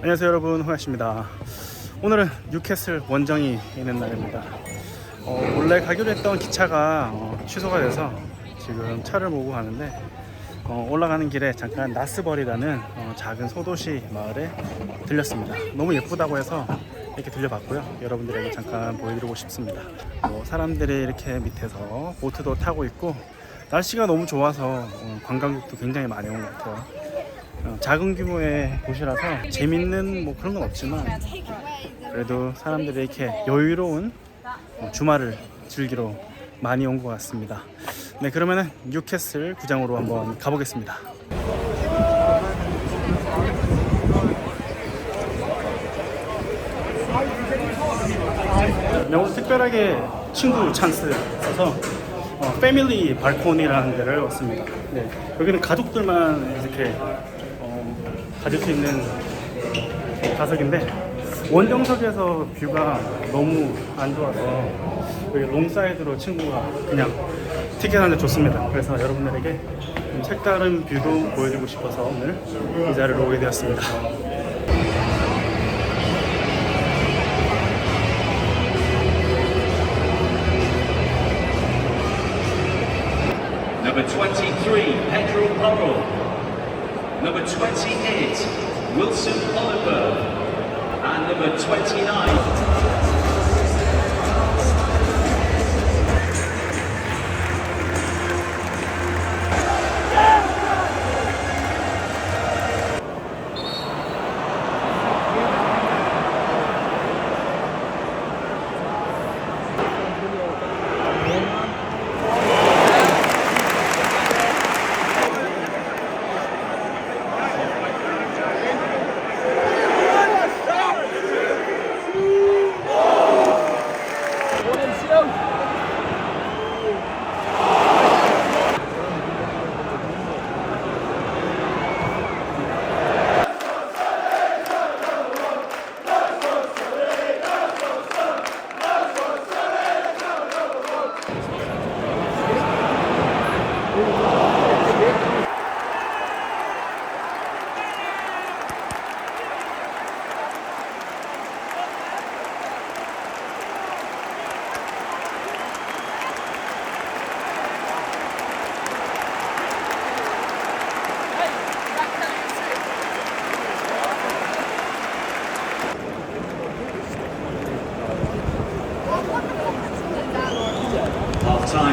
안녕하세요 여러분. 호야씨입니다. 오늘은 뉴캐슬 원정이 있는 날입니다. 어, 원래 가기로 했던 기차가 어, 취소가 돼서 지금 차를 모고 가는데 어, 올라가는 길에 잠깐 나스벌이라는 어, 작은 소도시 마을에 들렸습니다. 너무 예쁘다고 해서 이렇게 들려봤고요. 여러분들에게 잠깐 보여드리고 싶습니다. 뭐 사람들이 이렇게 밑에서 보트도 타고 있고 날씨가 너무 좋아서 어, 관광객도 굉장히 많이 온 것 같아요. 어, 작은 규모의 도시라서 재밌는 뭐 그런 건 없지만 그래도 사람들이 이렇게 여유로운 어, 주말을 즐기러 많이 온 것 같습니다. 네, 그러면은 뉴캐슬 구장으로 한번 가보겠습니다. 네, 오늘 특별하게 친구 찬스여서 어, 패밀리 발코니라는 데를 왔습니다. 네, 여기는 가족들만 이렇게 어, 가질 수 있는 좌석인데 원정석에서 뷰가 너무 안 좋아서 여기 롱사이드로 친구가 그냥 티켓 한대 줬습니다. 그래서 여러분들에게 좀 색다른 뷰도 보여주고 싶어서 오늘 이 자리로 오게 되었습니다. Number 23, Pedro Porro. Number 28, Wilson Oliver. And number 29,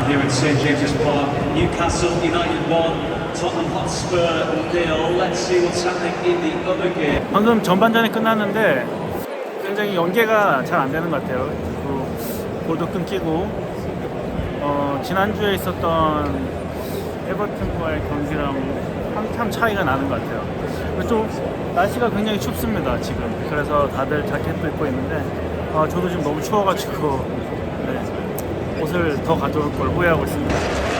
here at St James's Park. Newcastle United 1, Tottenham Hotspur nil. Let's see what's happening in the other game. 방금 전반전이 끝났는데 굉장히 연계가 잘 안 되는 것 같아요. 그 볼도 끊기고 어, 지난주에 있었던 에버튼과의 경기랑 한참 차이가 나는 것 같아요. 좀 날씨가 굉장히 춥습니다 지금. 그래서 다들 자켓도 입고 있는데 어, 저도 지금 너무 추워가지고 네, 옷을 더 가져올 걸 후회하고 있습니다.